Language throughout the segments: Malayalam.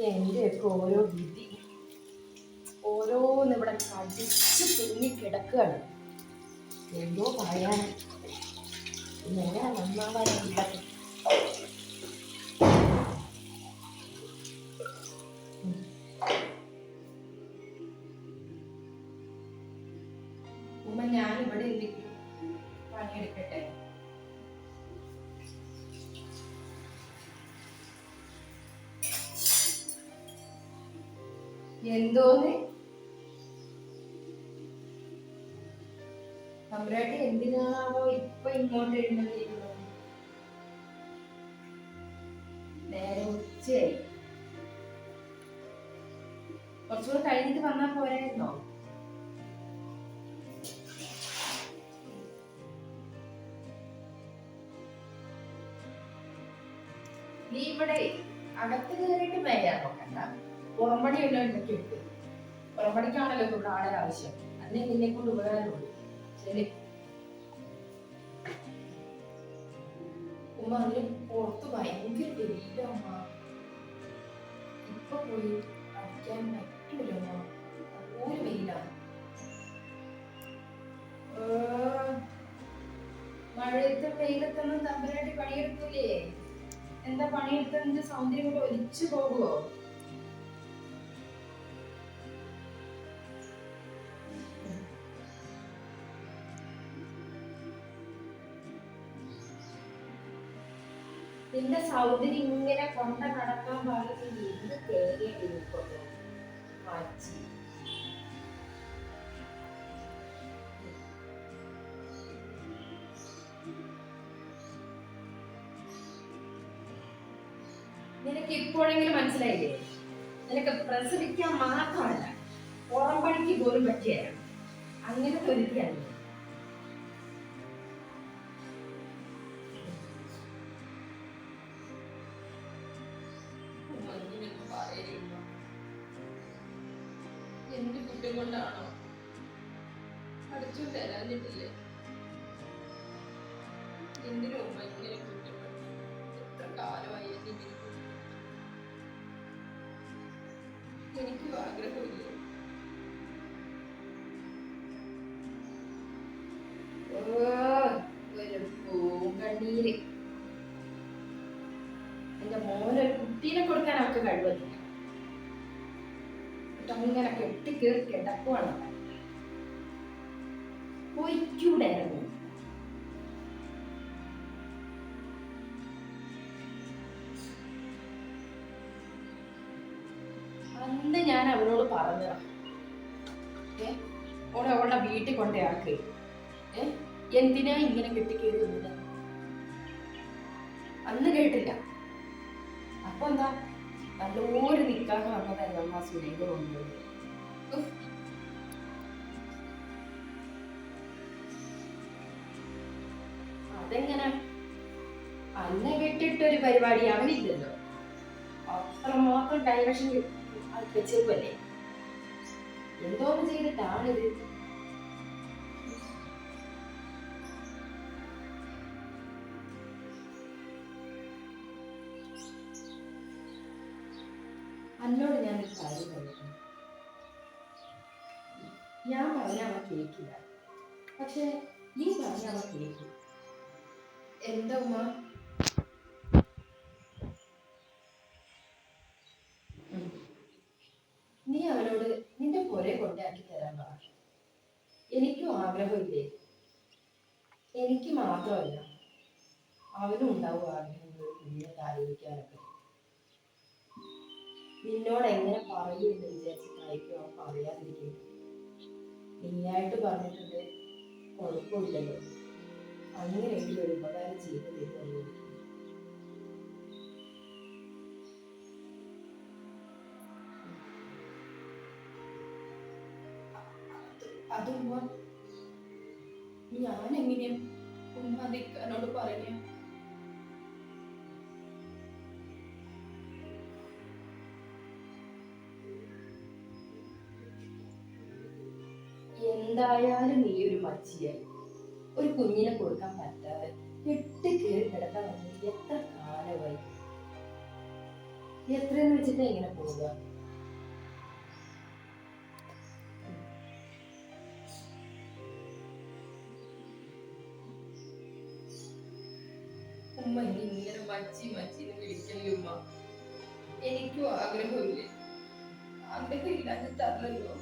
എന്റെയൊക്കെ ഓരോ വിധി ഓരോന്ന് ഇവിടെ കടിച്ച് തിങ്ങി കിടക്കുകയാണ്. എന്തോ പറയാൻ എങ്ങനെ നന്നാവാനില്ല ഉമ്മ ഞാൻ ഇവിടെ എന്തെങ്കിലും പണിയെടുക്കട്ടെ? എന്തോന്ന്? തമ്പുരാട്ടി എന്തിനാവോ ഇപ്പൊ ഇങ്ങോട്ട് എഴുന്നള്ളിയിരിക്കുന്നത്? നേരെ ഉച്ചയായി. കുറച്ചുകൂടെ കഴിഞ്ഞിട്ട് വന്നാ പോരായിരുന്നോ? നീ ഇവിടെ അകത്ത് കയറിയിട്ട് മേയാൻ നോക്കണ്ട പുറംപടിയുള്ള എണ്ണയ്ക്ക് എടുക്ക് പുറംപടിക്കാണല്ലോ ഇവിടെ ആളെ ആവശ്യം. അതിനെ നിന്നെ കൊണ്ട് ഉപകാരമുള്ളൂ ശരി. ഉമ്മ അതിന് പുറത്ത് ഭയങ്കര ഉമ്മ ഇപ്പൊ പോയി അടിക്കാൻ പറ്റൂല നല്ലൊരു വെയിലാണ് മഴയത്തെ വെയിലത്തൊന്നും തമ്പരായിട്ട് പണിയെടുക്കൂലേ എന്താ പണിയെടുത്തതിന്റെ സൗന്ദര്യം കൂടെ ഒലിച്ചു പോകുമോ നിന്റെ സൗന്ദര്യം ഇങ്ങനെ കൊണ്ട നടക്കാൻ പാടില്ല നിനക്ക് ഇപ്പോഴെങ്കിലും മനസ്സിലായില്ലേ? നിനക്ക് പ്രസവിക്കാൻ മാത്രമല്ല പുറം പണിക്ക് പോലും പറ്റിയല്ല അങ്ങനത്തെ ഒരുത്തിയാണ് പഠിച്ചു തരാഞ്ഞിട്ടില്ലേ എന്തിനും ഉമ്മ ഇങ്ങനെ എത്ര കാലമായി എന്നെ ഇങ്ങനെ എനിക്കും ആഗ്രഹമില്ല. എന്റെ മോനൊരു കുട്ടീനെ കൊടുക്കാൻ അവർക്ക് കഴിവത്തില്ല എന്നിട്ട് അങ്ങനെ കെട്ടിക്കേറി കിടക്കുവാണ് അവൻ. പൊയ്ക്കൂടായിരുന്നു അന്ന് ഞാൻ അവനോട് പറഞ്ഞതാ. ഏ? ഓളെ അവളുടെ വീട്ടിൽ കൊണ്ടയാക്ക് ഏ? എന്തിനാ ഇങ്ങനെ കെട്ടിക്കേറി വന്നത് അന്ന് കേട്ടില്ല. അപ്പൊ എന്താ? നല്ലൊരു നിക്കാഹ് വന്നതായിരുന്നു ആ സുരേഖ കൊണ്ടുപോയി അതെങ്ങനെ? അന്നെ കെട്ടിട്ടൊരു പരിപാടി അവനില്ലല്ലോ അത്രമാത്രം ഡയറക്ഷൻ വെച്ചേക്കുമല്ലേ എന്തോന്ന് ചെയ്തിട്ടാണിത്? അന്നോട് ഞാൻ ഒരു കാര്യം പറയുന്നു ഞാൻ പറഞ്ഞ അവൻ കേൾക്കില്ല പക്ഷെ നീ പറഞ്ഞ അവൻ കേൾക്കും എന്താ ഉമ്മ? നീ അവരോട് നിന്റെ പുര കൊണ്ടാക്കി തരാൻ പറ. എനിക്കും ആഗ്രഹമില്ലേ? എനിക്ക് മാത്രമല്ല അവനും ഉണ്ടാവും ആഗ്രഹങ്ങൾ കുഞ്ഞിനെ ആലോചിക്കാനൊക്കെ. നിന്നോട് എങ്ങനെ പറയുമെന്ന് വിചാരിച്ചിട്ടായിരിക്കും അവൻ പറയാതിരിക്കുന്നത്. നീയായിട്ട് പറഞ്ഞിട്ടുണ്ട് കുഴപ്പമില്ലല്ലോ. അങ്ങനെയെങ്കിലും ഒരു ഉപകാരം ചെയ്തു ഉമ്മ ഞാൻ എങ്ങനെയാ ഉമ്മ പറയാ? എന്തായാലും നീ ഒരു മച്ചിയായി. ഒരു കുഞ്ഞിനെ കൊടുക്കാൻ പറ്റാതെ കെട്ടി കയറി കിടക്കാൻ വന്നിട്ട് എത്ര കാലമായി? എത്രയെന്ന് വെച്ചിട്ട് എങ്ങനെ പോവുക? ഉമ്മ ഇങ്ങനെ മച്ചി മച്ചി എന്ന് വിളിക്കല്ലേ ഉമ്മ? എനിക്കും ആഗ്രഹമില്ലേ? ആഗ്രഹം ഇല്ലാതെ പഠിച്ചു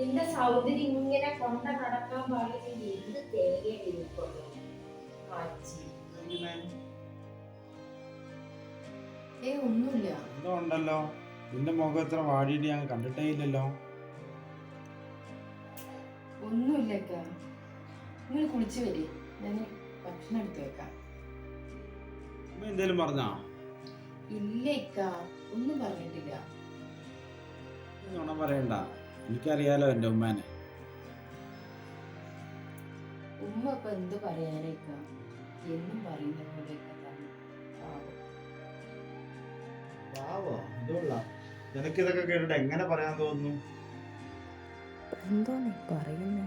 നിന്റെ സൗന്ദര്യം ഇങ്ങനെ കൊണ്ട നടക്കാൻ പാടില്ല എന്ത് തേങ്ങ ഇരിക്കുള്ളൂ ആച്ചി ഏ ഒന്നുമില്ല. എന്തോ ഉണ്ടല്ലോ. നിന്റെ മുഖം ഇത്ര വാടിയിട്ട് ഞാൻ കണ്ടിട്ടേ ഇല്ലല്ലോ. ഒന്നുമില്ല അക്ക. നിങ്ങൾ കുളിച്ചു വരി. ഞാൻ ഭക്ഷണം എടുത്തു വെക്കാം. എന്തേലും പറഞ്ഞാ? ഇല്ല ഒന്നും പറഞ്ഞിട്ടില്ല. പറയണ്ട. എനിക്കറിയാലോ എന്റെ ഉമ്മാനെ. ഉമ്മ ഇപ്പൊ എന്ത് പറയാനേക്ക എന്നും പറയുന്ന കേട്ടിട്ട് എങ്ങനെ പറയാൻ തോന്നുന്നു? എന്തോ നീ പറയുന്നേ?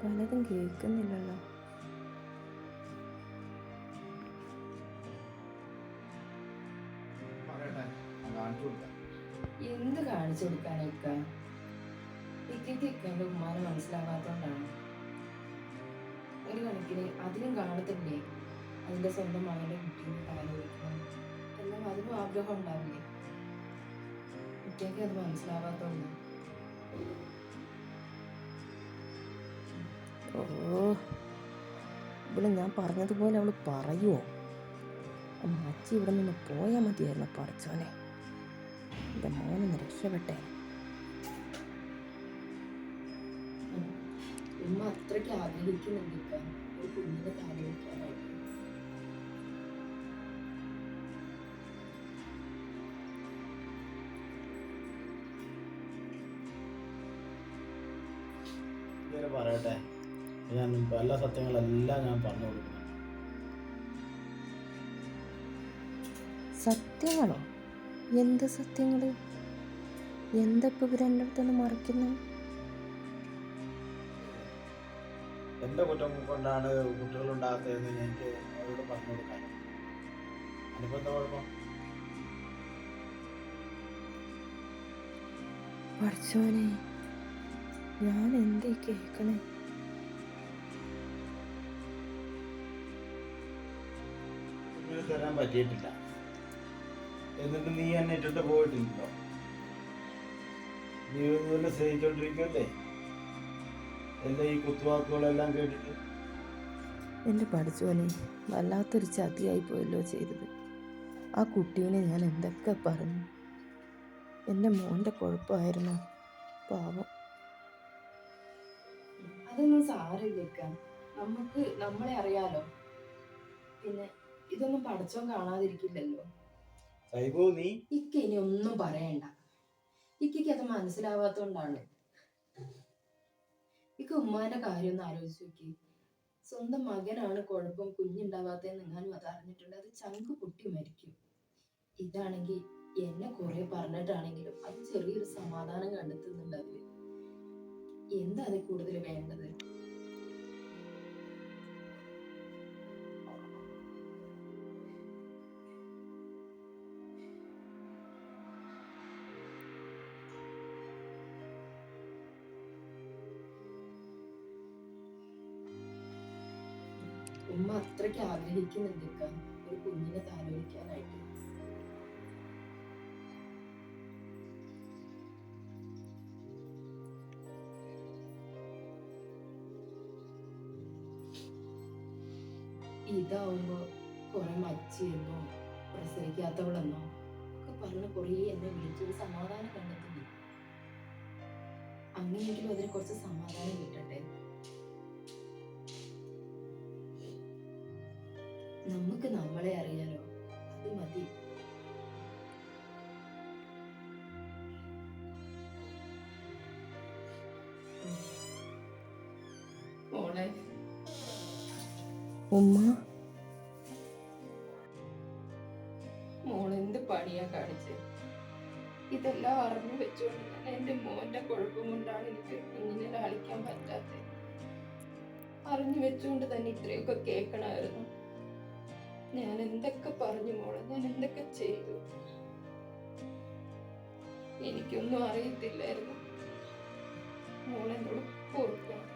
പലതും കേൾക്കുന്നില്ലല്ലോ. പറയട്ടെ കാണിച്ചു കൊടുക്കാം. എന്ത് കാണിച്ചു കൊടുക്കാനേക്ക ഇക്കയ്ക്ക് ഇക്കന്റെ ഉമ്മാനെ മനസ്സിലാവാത്തോണ്ടാണ്. ഒരു കണക്കിന് അതിനും കാണത്തില്ലേ? അതിന്റെ സ്വന്തം മകന്റെ കുട്ടീനെ കൊടുക്കണം എല്ലാം അതിനും ആഗ്രഹം ഉണ്ടാവില്ലേ? കുട്ടിയൊക്കെ അത് മനസ്സിലാവാത്തോണ്ട്. ഇവിടെ ഞാൻ പറഞ്ഞതുപോലെ അവൾ പറയുമോ മച്ചി ഇവിടെ നിന്ന് പോയാൽ മതിയായിരുന്നു പറിച്ചോനെ എന്റെ മോനൊന്ന് രക്ഷപ്പെട്ടെ. ഉമ്മ അത്രയ്ക്ക് ആഗ്രഹിക്കുന്നുണ്ട് ഇക്ക ഒരു കുഞ്ഞിനെ കാലോചിക്കാനായിട്ട് ഇതുവരെ പറയട്ടെ. ഞാൻ പല സത്യങ്ങളെല്ലാം ഞാൻ പറഞ്ഞു കൊടുക്കുന്നു. സത്യങ്ങളോ? എന്ത് സത്യങ്ങൾ എന്തപ്പോൾ ഇവരെന്റെ അടുത്തുനിന്ന് മറിക്കുന്നത് എന്റെ കുറ്റം കൊണ്ടാണ് കുട്ടികൾ കുട്ടികളുണ്ടാകാത്തതെന്ന് എനിക്ക് അവരോട് പറഞ്ഞു കൊടുക്കാൻ. അനുബന്ധ കുഴപ്പം? പഠിച്ചോനെ ഞാൻ എന്തേ കേൾക്കണേ തരാൻ പറ്റിയിട്ടില്ല. എന്നിട്ട് നീ എന്നെ ഇട്ടിട്ട് പോയിട്ടില്ലല്ലോ. നീ ഇതുപോലെ സ്നേഹിച്ചോണ്ടിരിക്കല്ലേ? എല്ലാ ഈ കുത്തുവാക്കുകളെല്ലാം കേട്ടിട്ട്. എന്റെ പഠിച്ചോനെ വല്ലാത്തൊരു ചതിയായി പോയല്ലോ ചെയ്തത്. ആ കുട്ടീനെ ഞാൻ എന്തൊക്കെ പറഞ്ഞു? എന്റെ മോന്റെ കുഴപ്പമായിരുന്നു പാവം. അതൊന്നും സാരമില്ല നമുക്ക് നമ്മളെ അറിയാലോ. പിന്നെ ഇതൊന്നും പഠിച്ചോ കാണാതിരിക്കില്ലല്ലോ. ഇക്ക ഇനി ഒന്നും പറയണ്ട. ഇക്കയ്ക്ക് അത് മനസ്സിലാവാത്തോണ്ടാണ്. ഇക്ക ഉമ്മാന്റെ കാര്യം ഒന്ന് ആലോചിച്ച് നോക്കി. സ്വന്തം മകനാണ് കുഴപ്പം കുഞ്ഞുണ്ടാവാത്തതെന്ന് എങ്ങാനും അത് അറിഞ്ഞിട്ടുണ്ട്. അത് ചങ്ക് പൊട്ടി മരിക്കും. ഇതാണെങ്കിൽ എന്നെ കുറെ പറഞ്ഞിട്ടാണെങ്കിലും അത് ചെറിയൊരു സമാധാനം കണ്ടെത്തുന്നുണ്ട് അതിൽ. എന്താ അതിൽ കൂടുതൽ വേണ്ടത്? ഉമ്മ അത്രയ്ക്ക് ആഗ്രഹിക്കുന്നുണ്ട് ഒരു കുഞ്ഞിനെ താലോലിക്കാനായിട്ട്. ഇതാവുമ്പോ കുറെ മച്ചിയെന്നോ പ്രസവിക്കാത്തവളെന്നോ? ഒക്കെ പറഞ്ഞ് കുറേ എന്നെ വിളിച്ചൊരു സമാധാനം കണ്ടെത്തുന്നു അങ്ങനെയെങ്കിലും അതിന് കുറച്ച് സമാധാനം കിട്ടട്ടെ? നമുക്ക് നമ്മളെ അറിയാലോ. അത് മതി. ഉമ്മ. മോളെന്ത് പണിയാ കാണിച്ചത് ഇതെല്ലാം അറിഞ്ഞു വെച്ചുകൊണ്ട് തന്നെ എന്റെ മോന്റെ കുഴപ്പം കൊണ്ടാണ് എനിക്ക് കുഞ്ഞിനെ ലാളിക്കാൻ പറ്റാത്തത്. അറിഞ്ഞു വെച്ചുകൊണ്ട് തന്നെ ഇത്രയൊക്കെ കേൾക്കണമായിരുന്നു. ഞാൻ എന്തൊക്കെ പറഞ്ഞു മോളെ? ഞാൻ എന്തൊക്കെ ചെയ്തു? എനിക്കൊന്നും അറിയത്തില്ലായിരുന്നു. മോളെന്നോട് പൊറുക്കണം.